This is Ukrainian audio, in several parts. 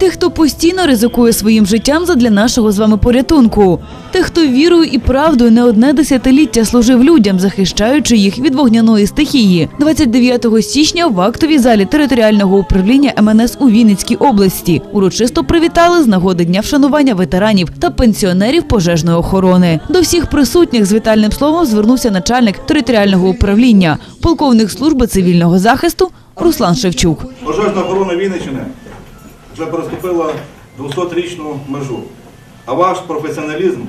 Тих, хто постійно ризикує своїм життям задля нашого з вами порятунку. Тих, хто вірою і правдою не одне десятиліття служив людям, захищаючи їх від вогняної стихії. 29 січня в актовій залі територіального управління МНС у Вінницькій області урочисто привітали з нагоди дня вшанування ветеранів та пенсіонерів пожежної охорони. До всіх присутніх з вітальним словом звернувся начальник територіального управління, полковник служби цивільного захисту Руслан Шевчук. Пожежна охорона Вінниччини вже переступила 200-річну межу. А ваш професіоналізм,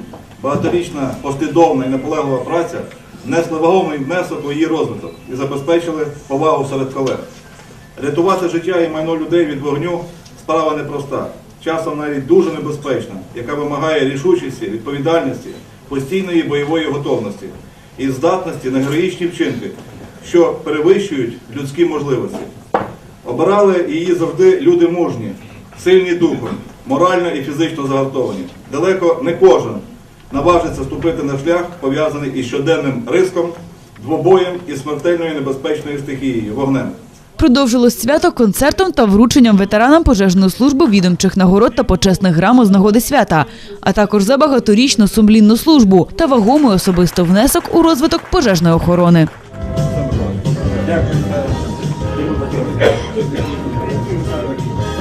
багаторічна послідовна і наполеглива праця внесли вагомий внесок у її розвиток і забезпечили повагу серед колег. Рятувати життя і майно людей від вогню справа непроста, часом навіть дуже небезпечна, яка вимагає рішучості, відповідальності, постійної бойової готовності і здатності на героїчні вчинки, що перевищують людські можливості. Обирали її завжди люди мужні, сильні духом, морально і фізично загартовані. Далеко не кожен наважиться ступити на шлях, пов'язаний із щоденним риском, двобоєм і смертельною небезпечною стихією вогнем. Продовжилось свято концертом та врученням ветеранам пожежної служби відомчих нагород та почесних грамот з нагоди свята, а також за багаторічну сумлінну службу та вагомий особисто внесок у розвиток пожежної охорони.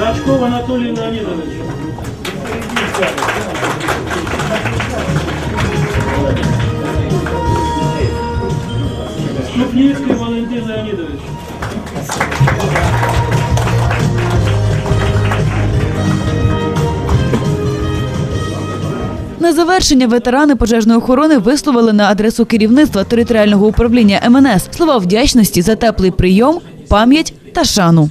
Рачков Анатолий Леонидович. Ступницкий Валентин Леонидович. На завершення ветерани пожежної охорони висловили на адресу керівництва територіального управління МНС слова вдячності за теплий прийом, пам'ять та шану.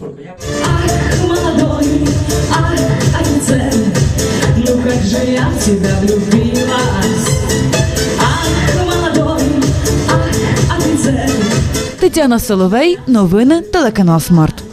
Же я в тебя влюбилась. Ах, молодой, ах, офицер, Тетяна Соловей, новини, телеканал Смарт.